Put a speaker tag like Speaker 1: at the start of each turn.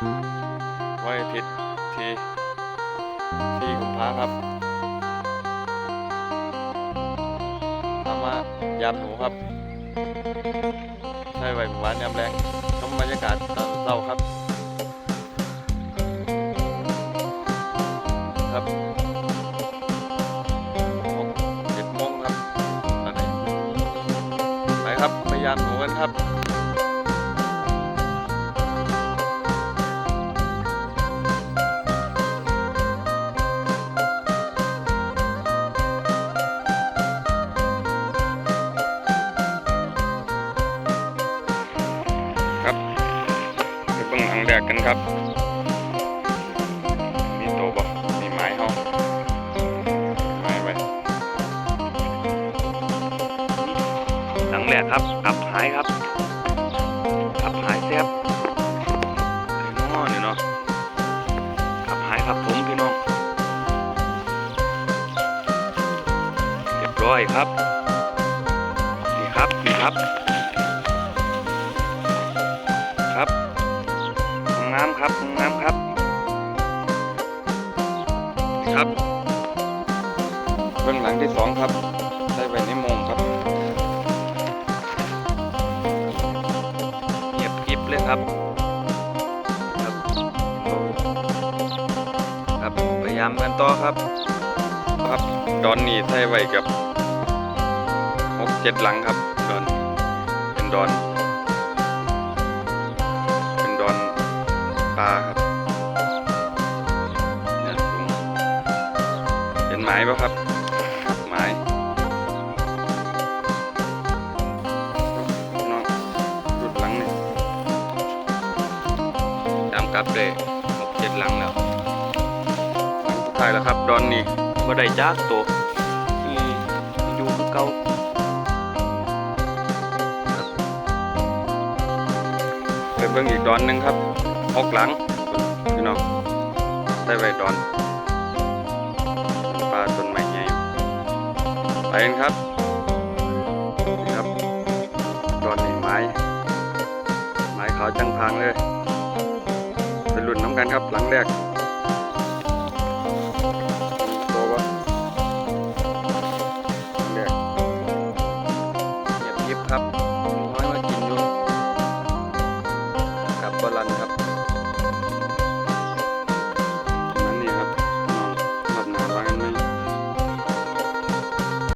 Speaker 1: วันอาทิตย์ที่ที่กุมภาครับทำมายามหนูครับ ใช่ไหวหมู่บ้านยามแรงชมบรรยากาศตอนเช้าครับ ครับหกเจ็ดโมงครับตอนนี้ไปครับไปยามหนูกันครับ แดกกันครับ มีโตบ่มีไม้เฮาไม้ไว้หลังแรกครับกับหายครับกับหายแซ่บไอ้น้อนี่เนาะกับหายครับผมพี่น้องเรียบร้อยครับนี่ครับนี่ครับครับ งามครับงามครับ ครับเบื้องหลังที่สองครับใส่ไว้ในโมงครับเงียบกริบเลยครับ ครับ ครับพยายามกันต่อครับ ครับดอนนี่ใส่ไว้กับหกเจ็ดหลังครับดอนเป็นดอนเป็น ม้ปะครับ ไม้น้องรุดหลังนี่ตามกลับเลยหกเจ็ดหลังแล้วสุดท้ายแล้วครับ ดอนนี่บ่ได้จักตัวนี่อยู่คือเก่าครับไปเบิ่งอีกดอนหนึงครับหกหลังพี่น้องใส่ไว้ดอน ไปกันครับนี่ครับตอนนี่ไม้ ไม้ขาวจังพังเลยไปรุ่นน้ำกันครับหลังแรก